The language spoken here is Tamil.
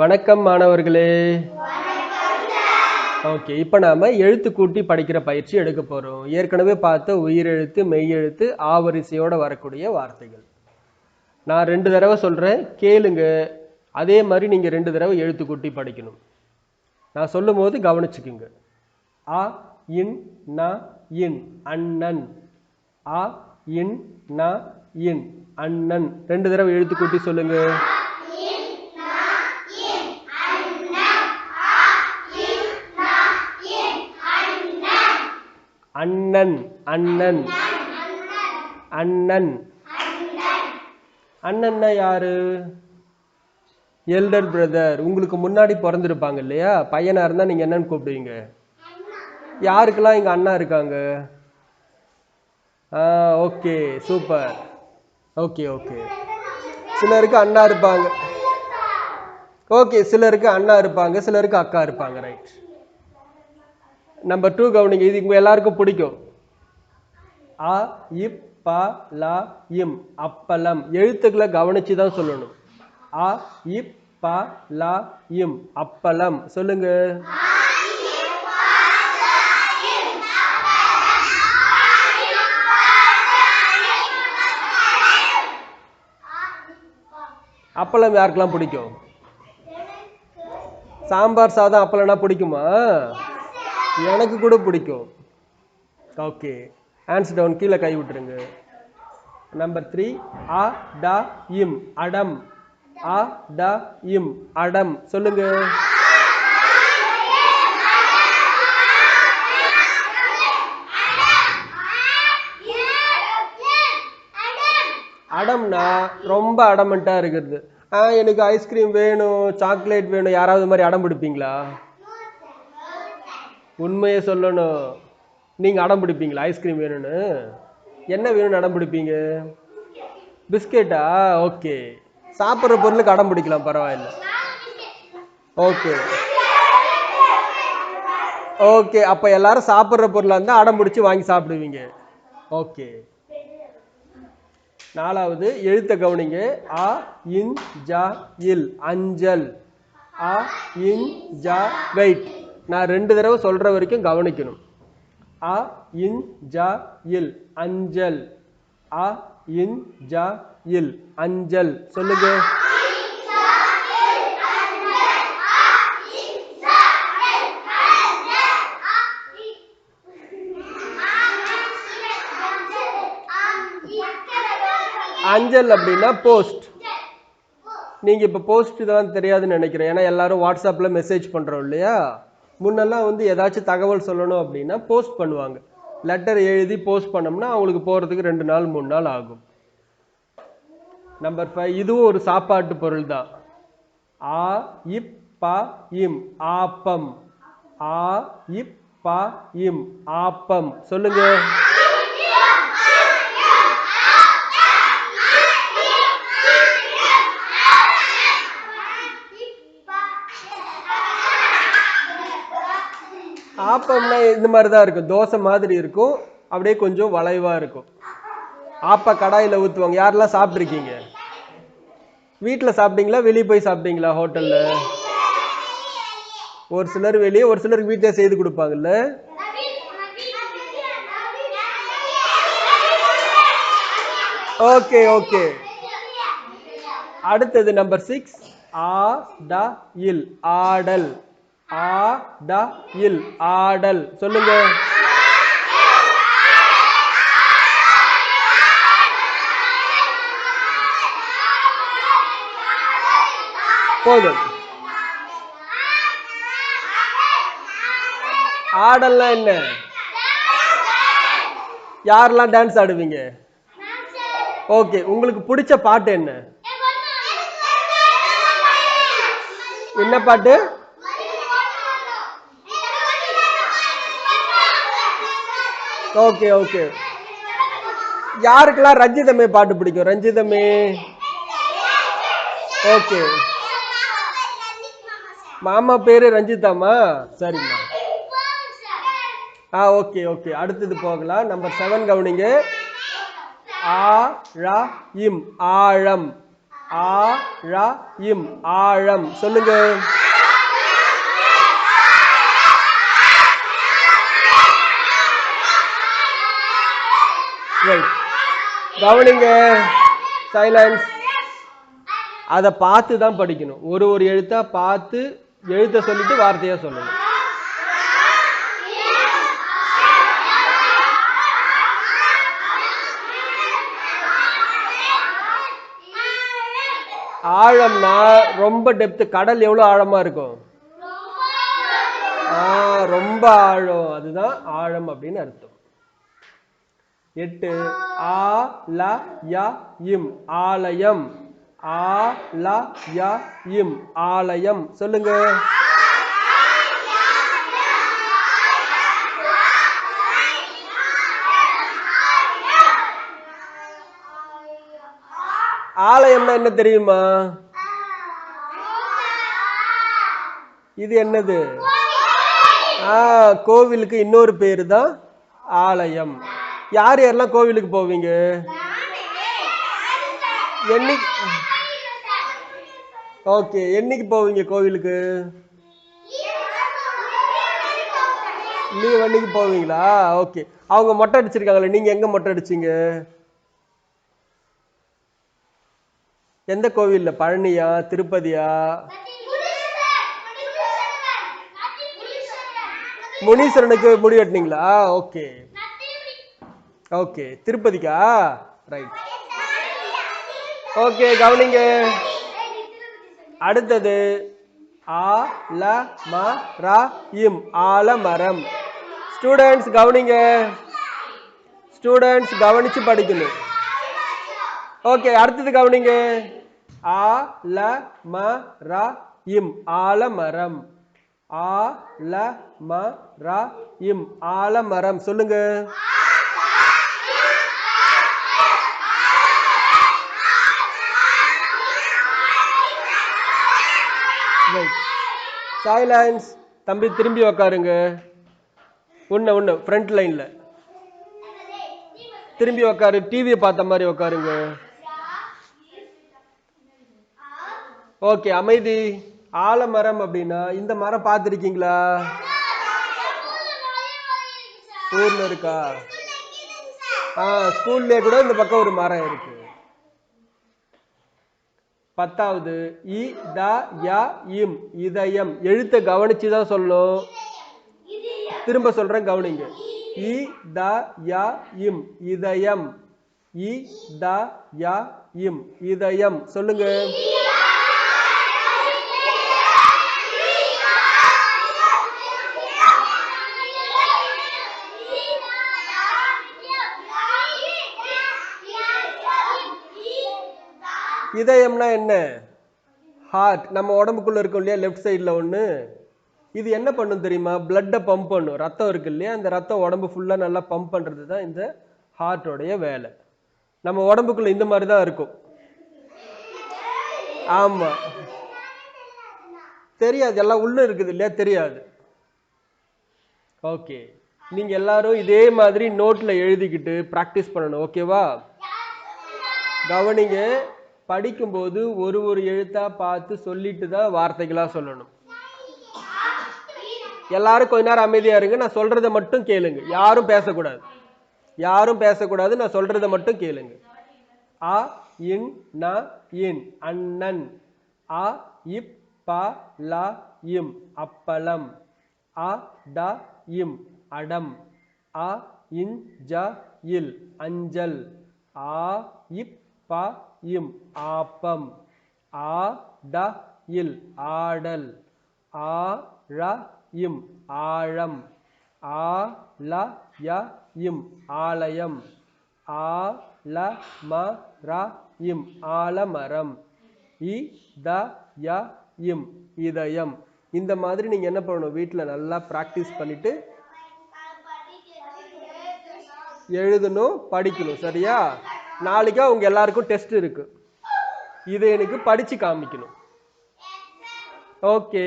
வணக்கம் மாணவர்களே. ஓகே இப்போ நாம் எழுத்து கூட்டி படிக்கிற பயிற்சி எடுக்க போகிறோம் ஏற்கனவே பார்த்த உயிரெழுத்து மெய்யெழுத்து ஆவரிசையோடு வரக்கூடிய வார்த்தைகள். நான் ரெண்டு தடவை சொல்கிறேன் கேளுங்க. அதே மாதிரி நீங்கள் ரெண்டு தடவை எழுத்து கூட்டி படிக்கணும். நான் சொல்லும் போது கவனிச்சுக்குங்க. ஆ இன் ந இன் அண்ணன். ஆ இன் ந இன் அண்ணன். ரெண்டு தடவை எழுத்து கூட்டி சொல்லுங்கள் அண்ணன் அண்ணன். அண்ணன். அண்ணன்னா யாரு? எல்டர் பிரதர் உங்களுக்கு முன்னாடி பிறந்திருப்பாங்க இல்லையா? பையனா இருந்தா நீங்க என்னன்னு கூப்பிடுவீங்க? யாருக்கெல்லாம் இங்க அண்ணா இருக்காங்க? ஆ ஓகே சூப்பர். Okay okay. சிலருக்கு அண்ணா இருப்பாங்க. ஓகே சிலருக்கு அண்ணா இருப்பாங்க சிலருக்கு அக்கா இருப்பாங்க ரைட். நம்பர் டூ கவனிங்க இது உங்க எல்லாருக்கும் பிடிக்கும். அ இப் ப ல இம் அப்பளம். எழுத்துக்களை கவனிச்சு தான் சொல்லணும். அ இப் ப ல இம் அப்பளம். சொல்லுங்க. அப்பளம் யாருக்கெல்லாம் பிடிக்கும்? சாம்பார் சாதம் அப்பளம்னா பிடிக்குமா? எனக்கு கூட பிடிக்கும். ஓகே ஹேண்ட்ஸ் டவுன் கீழே கை விட்டுருங்க. நம்பர் த்ரீ அ ட இம். அடம். அ ட இம். அடம். சொல்லுங்க. அடம்னா ரொம்ப அடமெண்ட்டாக இருக்கிறது. ஆ எனக்கு ஐஸ்கிரீம் வேணும் சாக்லேட் வேணும் யாராவது மாதிரி அடம் பிடிப்பீங்களா? உண்மையை சொல்லணும். நீங்கள் அடம் பிடிப்பீங்களா? ஐஸ்கிரீம் வேணும்னு. என்ன வேணும்னு அடம் பிடிப்பீங்க? பிஸ்கெட்டா? ஓகே. சாப்பிட்ற பொருளுக்கு அடம் பிடிக்கலாம் பரவாயில்ல. ஓகே. ஓகே அப்போ எல்லாரும் சாப்பிட்ற பொருளாக இருந்தால் அடம் பிடிச்சி வாங்கி சாப்பிடுவீங்க. ஓகே. நாலாவது எழுத்த கவனிங்க. அ இன் ஜ இல். அஞ்சல். அ இன் ஜ வெயிட். நான் ரெண்டு தடவை சொல்ற வரைக்கும் கவனிக்கணும். அ இன் ஜ இல். அஞ்சல். அ இன் ஜ இல். அஞ்சல். சொல்லுங்க. அஞ்சல் அப்படின்னா போஸ்ட். நீங்க இப்ப போஸ்ட் இதெல்லாம் தெரியாதுன்னு நினைக்கிறேன். ஏன்னா எல்லாரும் வாட்ஸ்அப்ல மெசேஜ் பண்றோம் இல்லையா? முன்னெல்லாம் வந்து ஏதாச்சும் தகவல் சொல்லணும் அப்படின்னா போஸ்ட் பண்ணுவாங்க. லெட்டர் எழுதி போஸ்ட் பண்ணோம்னா அவங்களுக்கு போகிறதுக்கு ரெண்டு நாள் மூணு நாள் ஆகும். நம்பர் ஃபைவ் இதுவும் ஒரு சாப்பாட்டு பொருள் தான். ஆ இப் ப இம். ஆப்பம். ஆ இப் ப இம். ஆப்பம். சொல்லுங்க. ஆப்பம்னா இந்த மாதிரி தான் இருக்கும். தோசை மாதிரி இருக்கும். அப்படியே கொஞ்சம் வளைவாக இருக்கும். ஆப்ப கடாயில் ஊற்றுவாங்க யாரெல்லாம் சாப்பிட்ருக்கீங்க வீட்டில் சாப்பிட்டீங்களா? வெளியே போய் சாப்பிட்டீங்களா ஹோட்டலில்? ஒரு சிலர் வெளியே ஒரு சிலருக்கு வீட்டிலே செய்து கொடுப்பாங்கல்ல? Okay okay. அடுத்தது நம்பர் சிக்ஸ். ஆ ட இல். ஆடல். ஆ இல் ஆடல். சொல்லுங்க. போதும். ஆடல்லாம் என்ன? யாரெல்லாம் டான்ஸ் ஆடுவீங்க? ஓகே உங்களுக்கு பிடிச்ச பாட்டு என்ன? என்ன பாட்டு? ஓகே ஓகே யாருக்கெல்லாம் ரஞ்சிதமே பாட்டு பிடிக்கும்? ரஞ்சிதமே. ஓகே மாமா பேரு ரஞ்சிதாமா சரிம்மா. ஆ ஓகே ஓகே அடுத்தது போகலாம். நம்பர் செவன் கவனிங்க. ஆ ழ இம் ஆழம். ஆ ழ இம் ஆழம். சொல்லுங்க. ரைட் கவனிங்க சைலன்ஸ் அதை பார்த்து தான் படிக்கணும். ஒரு ஒரு எழுத்தா பார்த்து எழுத்த சொல்லிட்டு வார்த்தையா சொல்லணும். ஆழம்னா ரொம்ப டெப்த் கடல் எவ்வளோ ஆழமா இருக்கும்? ரொம்ப ஆழம். அதுதான் ஆழம் அப்படின்னு அர்த்தம். எட்டு. ஆ ல ய இம் ஆலயம். ஆ ல ய இம் ஆலயம். சொல்லுங்க. ஆலயம்னா என்ன தெரியுமா? இது என்னது? கோவிலுக்கு இன்னொரு பேரு தான் ஆலயம். யார் யாரெல்லாம் கோவிலுக்கு போவீங்க? என்னைக்கு ஓகே என்னைக்கு போவீங்க கோவிலுக்கு? லீவ் அன்னைக்கு போவீங்களா? ஓகே. அவங்க மொட்டை அடிச்சிருக்காங்களே நீங்க எங்க மொட்டை அடிச்சீங்க? எந்த கோவில்ல? பழனியா திருப்பதியா? முனீஸ்வரனுக்கு முடி வெட்டினீங்களா? ஓகே. ஓகே திருப்பதிக்கா? ரைட் ஓகே கவனிங்க. அடுத்தது ஆ ல ம ரா இம் ஆலமரம். ஸ்டூடெண்ட்ஸ் கவனிங்க. ஸ்டூடெண்ட்ஸ் கவனிச்சு படிக்கணும். ஓகே அடுத்தது கவனிங்க. ஆ ல ம ரா இம் ஆலமரம். ஆ ல ம ரா இம் ஆலமரம். சொல்லுங்க. சைலன்ஸ் தம்பி திரும்பி உக்காருங்க. ஒன்று ஒன்று ஃப்ரண்ட் லைனில் திரும்பி உக்காரு டிவியை பார்த்த மாதிரி உக்காருங்க. ஓகே அமைதி. ஆலமரம் அப்படின்னா இந்த மரம் பார்த்துருக்கீங்களா? ஊரில் இருக்கா? ஆ ஸ்கூல்லே கூட இந்த பக்கம் ஒரு மரம் இருக்குது பத்தாவது இ த இம் இதயம். எழுத்தை கவனிச்சு தான் சொல்லணும். திரும்ப சொல்றேன் கவனிங்க. இ த யா இம் இதயம். இ த யா இம் இதயம். சொல்லுங்க. இதயம்னா என்ன? ஹார்ட் நம்ம உடம்புக்குள்ள இருக்கும் இல்லையா? லெஃப்ட் சைடில் ஒன்று இது என்ன பண்ணும் தெரியுமா? பிளட்டை பம்ப் பண்ணும். ரத்தம் இருக்கு இல்லையா? அந்த ரத்தம் உடம்பு ஃபுல்லாக நல்லா பம்ப் பண்ணுறது தான் இந்த ஹார்ட்டோடைய வேலை. நம்ம உடம்புக்குள்ள இந்த மாதிரி தான் இருக்கும். ஆமாம் தெரியாது. எல்லாம் உள்ளே இருக்குது இல்லையா? தெரியாது. ஓகே நீங்கள் எல்லாரும் இதே மாதிரி நோட்டில் எழுதிக்கிட்டு ப்ராக்டிஸ் பண்ணணும். ஓகேவா கவனிங்க. படிக்கும்போது ஒரு ஒரு எழுத்தா பார்த்து சொல்லிட்டு தான் வார்த்தைகளாக சொல்லணும். எல்லாரும் கொஞ்ச நேரம் அமைதியாக இருங்க நான் சொல்றதை மட்டும் கேளுங்க. யாரும் பேசக்கூடாது. யாரும் பேசக்கூடாது நான் சொல்றதை மட்டும் கேளுங்க. அ இன் ந இன். அண்ணன். அ இப் ப ல இம். அப்பளம். அ ட இம். அடம். அ இன் ஜ இல். அஞ்சல். ஆ இப் ப இம் ஆப்பம். ஆ ட இல் ஆடல். ஆ ழ இம் ஆழம். ஆ ல ய இம் ஆலயம். ஆ ல ம ர இம் ஆலமரம். இ த ய இம் இதயம். இந்த மாதிரி நீங்க என்ன பண்ணணும்? வீட்டில் நல்லா பிராக்டிஸ் பண்ணிட்டு எழுதணும் படிக்கணும் சரியா? நாளைக்கு அவங்க எல்லாருக்கும் டெஸ்ட் இருக்கு. இது எனக்கு படிச்சு காமிக்கணும். ஓகே